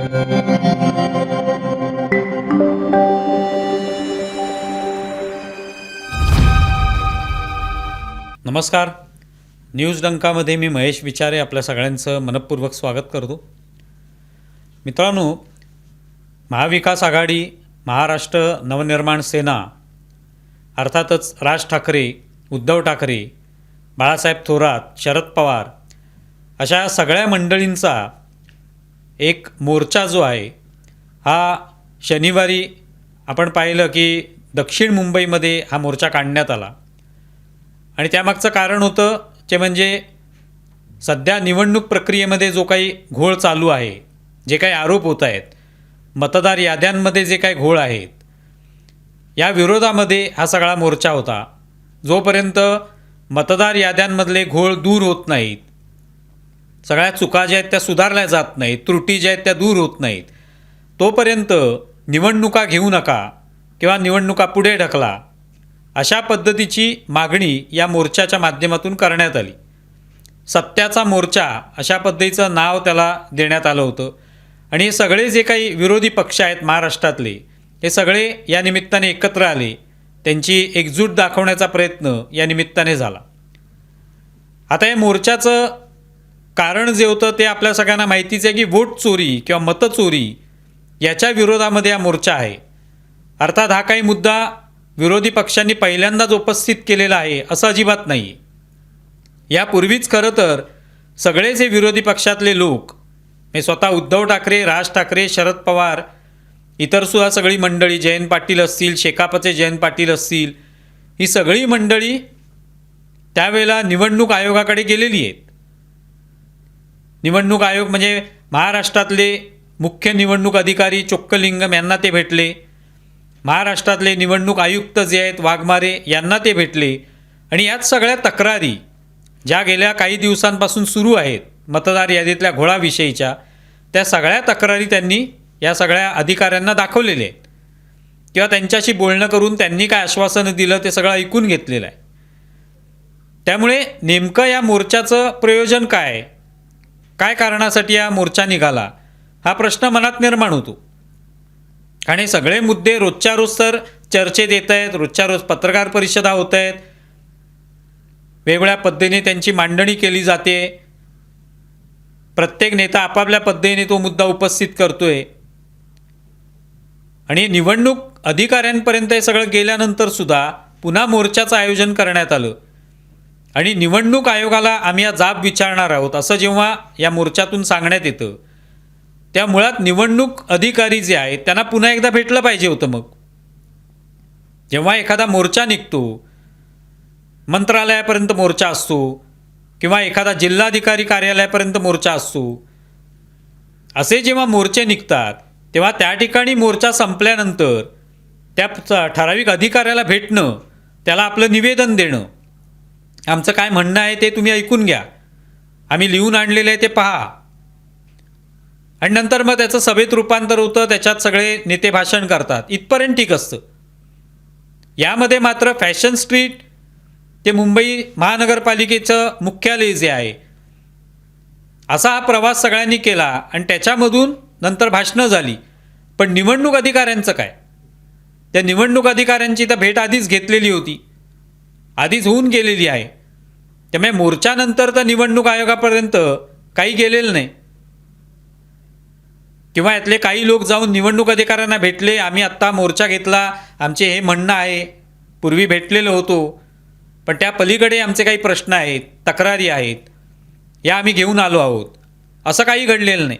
नमस्कार. न्यूज डंकामध्ये मी महेश विचारे आपल्या सगळ्यांचं मनपूर्वक स्वागत करतो. मित्रांनो महाविकास आघाडी महाराष्ट्र नवनिर्माण सेना अर्थातच राज ठाकरे उद्धव ठाकरे बाळासाहेब थोरात शरद पवार अशा सगळ्या मंडळींचा एक मोर्चा जो आहे हा शनिवारी आपण पाहिलं की दक्षिण मुंबईमध्ये हा मोर्चा काढण्यात आला. आणि त्यामागचं कारण होतं ते म्हणजे सध्या निवडणूक प्रक्रियेमध्ये जो काही घोळ चालू आहे जे काही आरोप होत आहेत मतदार याद्यांमध्ये जे काही घोळ आहेत या विरोधामध्ये हा सगळा मोर्चा होता. जोपर्यंत मतदार याद्यांमधले घोळ दूर होत नाहीत सगळ्या चुका ज्या आहेत त्या सुधारल्या जात नाहीत त्रुटी ज्या आहेत त्या दूर होत नाहीत. तोपर्यंत निवडणुका घेऊ नका किंवा निवडणुका पुढे ढकला अशा पद्धतीची मागणी या मोर्चाच्या माध्यमातून करण्यात आली. सत्याचा मोर्चा अशा पद्धतीचं नाव त्याला देण्यात आलं होतं. आणि हे सगळे जे काही विरोधी पक्ष आहेत महाराष्ट्रातले हे सगळे या निमित्ताने एकत्र आले. त्यांची एकजूट दाखवण्याचा प्रयत्न या निमित्ताने झाला. आता या मोर्चाचं कारण जे होतं ते आपल्या सगळ्यांना माहितीच आहे की वोट चोरी किंवा मतचोरी याच्या विरोधामध्ये हा मोर्चा आहे. अर्थात हा काही मुद्दा विरोधी पक्षांनी पहिल्यांदाच उपस्थित केलेला आहे असं अजिबात नाही. यापूर्वीच खरं तर सगळेच हे विरोधी पक्षातले लोक मी स्वतः उद्धव ठाकरे राज ठाकरे शरद पवार इतरसुद्धा सगळी मंडळी जयंत पाटील असतील शेकापचे जयंत पाटील असतील ही सगळी मंडळी त्यावेळेला निवडणूक आयोगाकडे गेलेली आहेत. निवडणूक आयोग म्हणजे महाराष्ट्रातले मुख्य निवडणूक अधिकारी चोक्कलिंगम यांना ते भेटले. महाराष्ट्रातले निवडणूक आयुक्त जे आहेत वाघमारे यांना ते भेटले. आणि यात सगळ्या तक्रारी ज्या गेल्या काही दिवसांपासून सुरू आहेत मतदार यादीतल्या घोळाविषयीच्या त्या सगळ्या तक्रारी त्यांनी या सगळ्या अधिकाऱ्यांना दाखवलेल्या आहेत. किंवा त्यांच्याशी बोलणं करून त्यांनी काय आश्वासनं दिलं ते सगळं ऐकून घेतलेलं आहे. त्यामुळे नेमकं या मोर्चाचं प्रयोजन काय काय कारणासाठी हा मोर्चा निघाला? हा प्रश्न मनात निर्माण होतो. आणि सगळे मुद्दे रोजच्या रोज तर चर्चेत येत आहेत रोजच्या रोज पत्रकार परिषदा होत आहेत. वेगवेगळ्या पद्धतीने त्यांची मांडणी केली जाते. प्रत्येक नेता आपापल्या पद्धतीने तो मुद्दा उपस्थित करतोय. आणि निवडणूक अधिकाऱ्यांपर्यंत हे सगळं गेल्यानंतर सुद्धा पुन्हा मोर्चाचं आयोजन करण्यात आलं. आणि निवडणूक आयोगाला आम्ही या जाब विचारणार आहोत असं जेव्हा या मोर्चातून सांगण्यात येतं त्या मुळात निवडणूक अधिकारी जे आहेत त्यांना पुन्हा एकदा भेटलं पाहिजे होतं मग. जेव्हा एखादा मोर्चा निघतो मंत्रालयापर्यंत मोर्चा असतो किंवा एखादा जिल्हाधिकारी कार्यालयापर्यंत मोर्चा असतो असे जेव्हा मोर्चे निघतात तेव्हा त्या ठिकाणी मोर्चा संपल्यानंतर त्या ठराविक अधिकाऱ्याला भेटणं त्याला आपलं निवेदन देणं आमचं काय म्हणणं आहे ते तुम्ही ऐकून घ्या. आम्ही लिहून आणलेलं आहे ते पहा. आणि नंतर मग त्याचं सभेत रूपांतर होतं त्याच्यात सगळे नेते भाषण करतात. इथपर्यंत ठीक असतं. यामध्ये मात्र फॅशन स्ट्रीट ते मुंबई महानगरपालिकेचं मुख्यालय जे आहे असा हा प्रवास सगळ्यांनी केला आणि त्याच्यामधून नंतर भाषणं झाली. पण निवडणूक अधिकाऱ्यांचं काय? त्या निवडणूक अधिकाऱ्यांची तर भेट आधीच घेतलेली होती. आधीच होऊन गेलेली आहे. त्यामुळे मोर्चानंतर तर निवडणूक आयोगापर्यंत काही गेलेलं नाही. किंवा यातले काही लोक जाऊन निवडणूक अधिकाऱ्यांना भेटले आम्ही आत्ता मोर्चा घेतला आमचे हे म्हणणं आहे. पूर्वी भेटलेलो होतो. पण त्या पलीकडे आमचे काही प्रश्न आहेत तक्रारी आहेत. या आम्ही घेऊन आलो आहोत. असं काही घडलेलं नाही.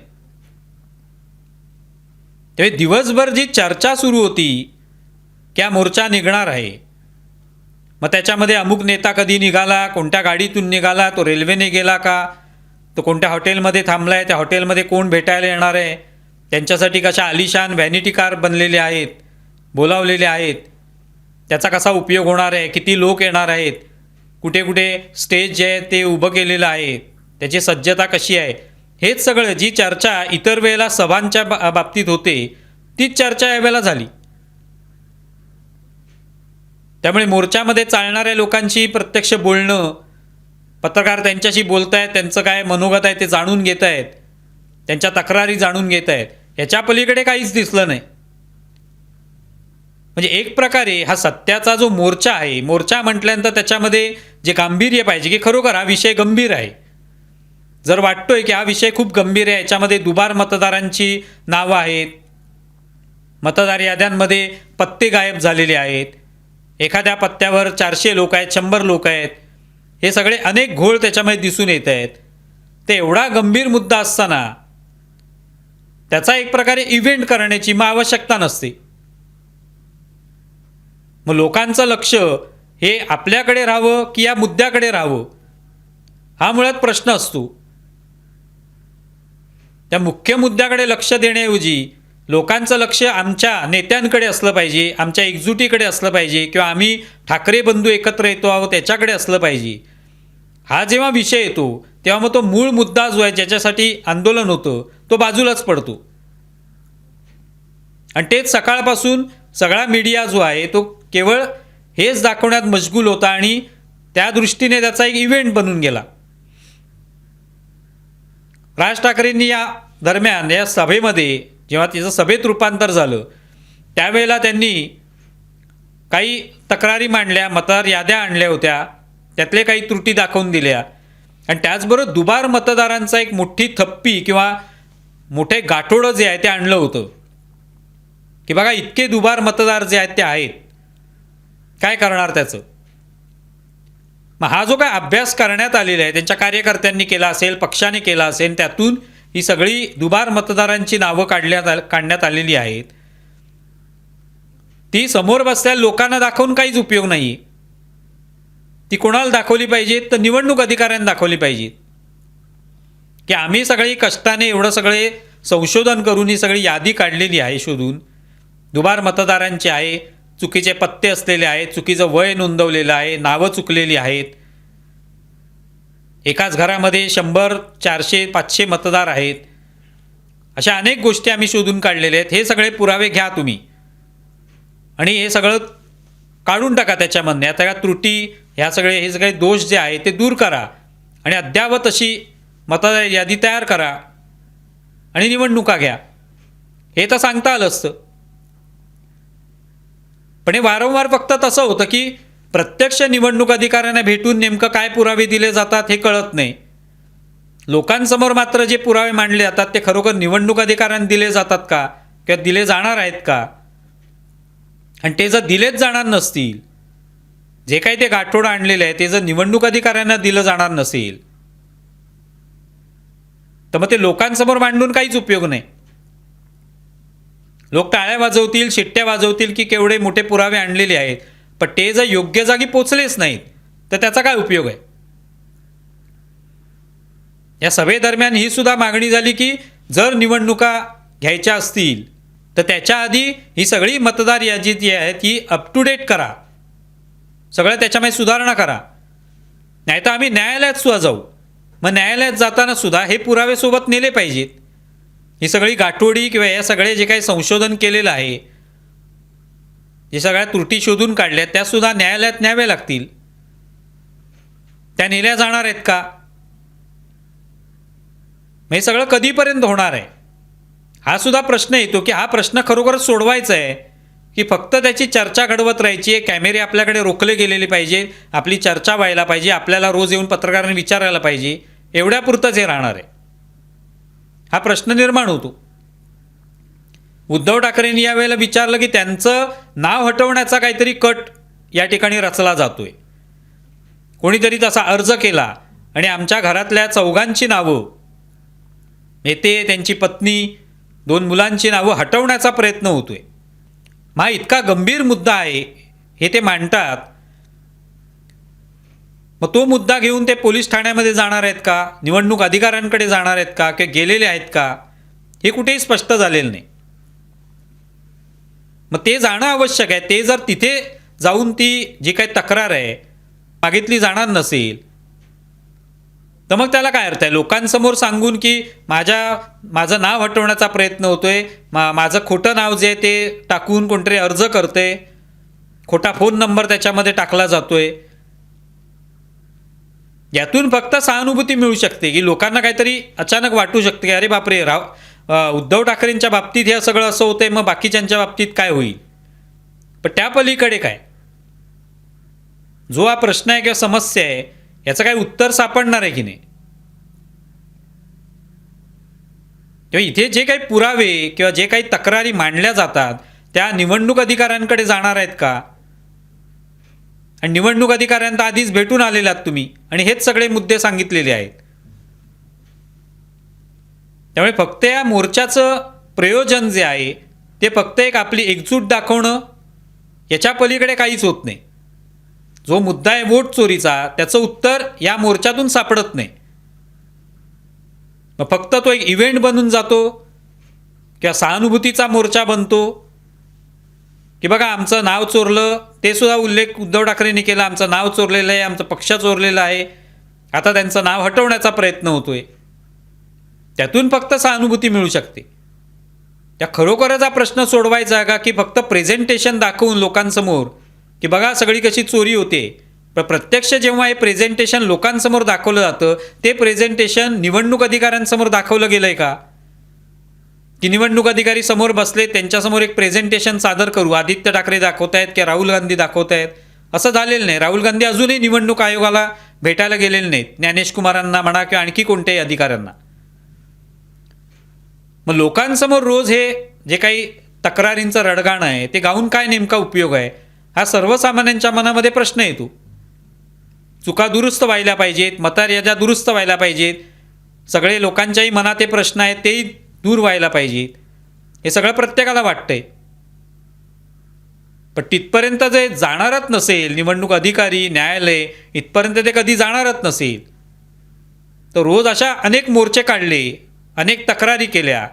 तेव्हा दिवसभर जी चर्चा सुरू होती त्या मोर्चा निघणार आहे. मग त्याच्यामध्ये अमुक नेता कधी निघाला? कोणत्या गाडीतून निघाला? तो रेल्वेने गेला का? तो कोणत्या हॉटेलमध्ये थांबला आहे त्या हॉटेलमध्ये कोण भेटायला येणार आहे? त्यांच्यासाठी कशा आलिशान व्हॅनिटी कार बनलेले आहेत? बोलावलेले आहेत? त्याचा कसा उपयोग होणार आहे? किती लोक येणार आहेत? कुठे कुठे स्टेज जे आहे ते उभं केलेलं आहे? त्याची सज्जता कशी आहे? हेच सगळं जी चर्चा इतर वेळेला सभांच्या बा बाबतीत होते तीच चर्चा यावेळेला झाली. त्यामुळे मोर्चामध्ये चालणाऱ्या लोकांशी प्रत्यक्ष बोलणं पत्रकार त्यांच्याशी बोलत आहेत त्यांचं काय मनोगत आहे ते जाणून घेत आहेत त्यांच्या तक्रारी जाणून घेत आहेत याच्या पलीकडे काहीच दिसलं नाही. म्हणजे एक प्रकारे हा सत्याचा जो मोर्चा आहे मोर्चा म्हटल्यानंतर त्याच्यामध्ये जे गांभीर्य पाहिजे की खरोखर हा विषय गंभीर आहे. जर वाटतोय की हा विषय खूप गंभीर आहे याच्यामध्ये दुबार मतदारांची नावं आहेत मतदार याद्यांमध्ये पत्ते गायब झालेले आहेत एखाद्या पत्त्यावर चारशे लोक आहेत शंभर लोक आहेत. हे सगळे अनेक घोळ त्याच्यामध्ये दिसून येत आहेत. ते एवढा गंभीर मुद्दा असताना त्याचा एक प्रकारे इव्हेंट करण्याची मग आवश्यकता नसते. मग लोकांचं लक्ष हे आपल्याकडे राहावं की या मुद्द्याकडे राहावं? हा मुळात प्रश्न असतो. त्या मुख्य मुद्द्याकडे लक्ष देण्याऐवजी लोकांचं लक्ष आमच्या नेत्यांकडे असलं पाहिजे आमच्या एकजुटीकडे असलं पाहिजे किंवा आम्ही ठाकरे बंधू एकत्र येतो आहोत त्याच्याकडे असलं पाहिजे. हा जेव्हा विषय येतो तेव्हा मग तो मूळ मुद्दा जो आहे ज्याच्यासाठी आंदोलन होतं तो बाजूलाच पडतो. आणि तेच सकाळपासून सगळा मीडिया जो आहे तो केवळ हेच दाखवण्यात मशगूल होता आणि त्या दृष्टीने त्याचा एक इव्हेंट बनून गेला. राज ठाकरेंनी या दरम्यान या सभेमध्ये जेव्हा तिचं सभेत रूपांतर झालं त्यावेळेला त्यांनी काही तक्रारी मांडल्या मतदार याद्या आणल्या होत्या त्यातले काही त्रुटी दाखवून दिल्या. आणि त्याचबरोबर दुबार मतदारांचा एक मोठी थप्पी किंवा मोठे गाठोडं जे आहे ते आणलं होतं. की बघा इतके दुबार मतदार जे आहेत ते आहेत. काय करणार त्याचं? मग हा जो काय अभ्यास करण्यात आलेला आहे त्यांच्या कार्यकर्त्यांनी केला असेल पक्षाने केला असेल त्यातून ही सगळी दुबार मतदारांची नावं काढण्यात काढण्यात आलेली आहेत. ती समोर बसल्या लोकांना दाखवून काहीच उपयोग नाही. ती कोणाला दाखवली पाहिजेत? तर निवडणूक अधिकाऱ्यांना दाखवली पाहिजेत. की आम्ही सगळी कष्टाने एवढं सगळे संशोधन करून ही सगळी यादी काढलेली आहे शोधून. दुबार मतदारांची आहे चुकीचे पत्ते असलेले आहेत चुकीचं वय नोंदवलेलं आहे नावं चुकलेली आहेत. एकाच घरामध्ये शंभर चारशे पाचशे मतदार आहेत. अशा अनेक गोष्टी आम्ही शोधून काढलेल्या आहेत. हे सगळे पुरावे घ्या तुम्ही. आणि हे सगळं काढून टाका त्याच्यामधनं या सगळ्या त्रुटी ह्या सगळे हे सगळे दोष जे आहे ते दूर करा. आणि अद्यावत अशी मतदार यादी तयार करा. आणि निवडणुका घ्या. हे तर सांगता आलं असतं. पण हे वारंवार फक्त तसं होतं की प्रत्यक्ष निवडणूक अधिकाऱ्यांना भेटून नेमकं काय पुरावे दिले जातात हे कळत नाही. लोकांसमोर मात्र जे पुरावे मांडले जातात ते खरोखर निवडणूक अधिकाऱ्यांना दिले जातात का? किंवा दिले जाणार आहेत का? आणि ते जर दिलेच जाणार नसतील जे काही ते गाठोडं आणलेलं आहे ते जर निवडणूक अधिकाऱ्यांना दिलं जाणार नसेल तर मग ते लोकांसमोर मांडून काहीच उपयोग नाही. लोक टाळ्या वाजवतील शिट्ट्या वाजवतील की केवढे मोठे पुरावे आणलेले आहेत. पण ते जर योग्य जागी पोचलेच नाहीत तर त्याचा काय उपयोग आहे? या सभेदरम्यान ही सुद्धा मागणी झाली की जर निवडणुका घ्यायच्या असतील तर त्याच्या आधी ही सगळी मतदार यादी जी आहे ती अप टू डेट करा. सगळं त्याच्यामध्ये सुधारणा करा. नाही तर आम्ही न्यायालयात सुद्धा जाऊ. मग न्यायालयात जाताना सुद्धा हे पुरावे सोबत नेले पाहिजेत. ही सगळी गाठोडी किंवा या सगळे जे काही संशोधन केलेलं आहे जे सगळ्या त्रुटी शोधून काढल्या त्यासुद्धा न्यायालयात न्याव्या लागतील. त्या नेल्या जाणार आहेत का? हे सगळं कधीपर्यंत होणार आहे? हा सुद्धा प्रश्न येतो की हा प्रश्न खरोखरच सोडवायचा आहे की फक्त त्याची चर्चा घडवत राहायची आहे कॅमेरे आपल्याकडे रोखले गेलेले पाहिजे आपली चर्चा व्हायला पाहिजे आपल्याला रोज येऊन पत्रकारांनी विचारायला पाहिजे एवढ्यापुरतंच हे राहणार आहे. हा प्रश्न निर्माण होतो. उद्धव ठाकरेंनी यावेळेला विचारलं की त्यांचं नाव हटवण्याचा काहीतरी कट या ठिकाणी रचला जातोय. कोणीतरी तसा अर्ज केला आणि आमच्या घरातल्या चौघांची नावं नेते त्यांची पत्नी दोन मुलांची नावं हटवण्याचा प्रयत्न होतोय. हा इतका गंभीर मुद्दा आहे हे ते मांडतात. मग तो मुद्दा घेऊन ते पोलीस ठाण्यामध्ये जाणार आहेत का? निवडणूक अधिकाऱ्यांकडे जाणार आहेत का? किंवा गेलेले आहेत का? हे कुठेही स्पष्ट झालेलं नाही. मग ते जाणं आवश्यक आहे. ते जर तिथे जाऊन ती जी काही तक्रार आहे मागितली जाणार नसेल तर मग त्याला काय अर्थ आहे? लोकांसमोर सांगून की माझ्या माझं नाव हटवण्याचा प्रयत्न होतोय मा माझं खोटं नाव जे आहे ते टाकून कोणतरी अर्ज करते खोटा फोन नंबर त्याच्यामध्ये टाकला जातोय. यातून फक्त सहानुभूती मिळू शकते की लोकांना काहीतरी अचानक वाटू शकते की अरे बापरे राव उद्धव ठाकरेंच्या बाबतीत हे सगळं असं होतंय मग बाकीच्यांच्या बाबतीत काय होईल? पण त्या पलीकडे काय? जो हा प्रश्न आहे किंवा समस्या आहे याचं काही उत्तर सापडणार आहे की नाही? किंवा इथे जे काही पुरावे किंवा जे काही तक्रारी मांडल्या जातात त्या निवडणूक अधिकाऱ्यांकडे जाणार आहेत का? आणि निवडणूक अधिकाऱ्यांना आधीच भेटून आलेले आहात तुम्ही आणि हेच सगळे मुद्दे सांगितलेले आहेत. त्यामुळे फक्त या मोर्चाचं प्रयोजन जे आहे ते फक्त एक आपली एकजूट दाखवणं याच्या पलीकडे काहीच होत नाही. जो मुद्दा आहे वोट चोरीचा त्याचं उत्तर या मोर्चातून सापडत नाही. मग फक्त तो एक इव्हेंट बनून जातो किंवा सहानुभूतीचा मोर्चा बनतो की बघा आमचं नाव चोरलं ते सुद्धा उल्लेख उद्धव ठाकरेंनी केला आमचं नाव चोरलेलं आहे आमचं पक्ष चोरलेलं आहे आता त्यांचं नाव हटवण्याचा प्रयत्न होतोय. त्यातून फक्त सहानुभूती मिळू शकते. त्या खरोखरच हा प्रश्न सोडवायचा आहे का? की फक्त प्रेझेंटेशन दाखवून लोकांसमोर की बघा सगळी कशी चोरी होते. पण प्रत्यक्ष जेव्हा हे प्रेझेंटेशन लोकांसमोर दाखवलं जातं ते प्रेझेंटेशन निवडणूक अधिकाऱ्यांसमोर दाखवलं गेलं आहे का? की निवडणूक अधिकारी समोर बसले त्यांच्यासमोर एक प्रेझेंटेशन सादर करू आदित्य ठाकरे दाखवत आहेत की राहुल गांधी दाखवत आहेत असं झालेलं नाही. राहुल गांधी अजूनही निवडणूक आयोगाला भेटायला गेलेले नाहीत. ज्ञानेश कुमारांना म्हणा किंवा आणखी कोणत्याही अधिकाऱ्यांना. मग लोकांसमोर रोज हे जे काही तक्रारींचं रडगाणं आहे ते गाऊन काय नेमका उपयोग आहे? हा सर्वसामान्यांच्या मनामध्ये प्रश्न येतो. चुका दुरुस्त व्हायला पाहिजेत मतार्यादा दुरुस्त व्हायला पाहिजेत. सगळे लोकांच्याही मनात हे प्रश्न आहेत तेही दूर व्हायला पाहिजेत. हे सगळं प्रत्येकाला वाटतंय. पण तिथपर्यंत जे जाणारच नसेल निवडणूक अधिकारी न्यायालय इथपर्यंत ते कधी जाणारच नसेल. तर रोज अशा अनेक मोर्चे काढले अनेक तक्रारी केल्या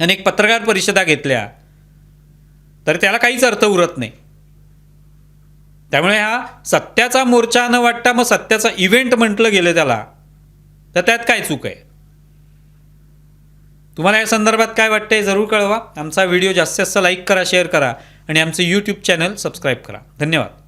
अनेक पत्रकार परिषदा घेतल्या तर त्याला काहीच अर्थ उरत नाही. त्यामुळे हा सत्याचा मोर्चा न वाटता मग सत्याचा इव्हेंट म्हटलं गेलं त्याला तर त्यात काय चूक आहे? तुम्हाला या संदर्भात काय वाटतंय जरूर कळवा. आमचा व्हिडिओ जास्तीत जास्त लाईक करा शेअर करा आणि आमचं यूट्यूब चॅनल सबस्क्राईब करा. धन्यवाद.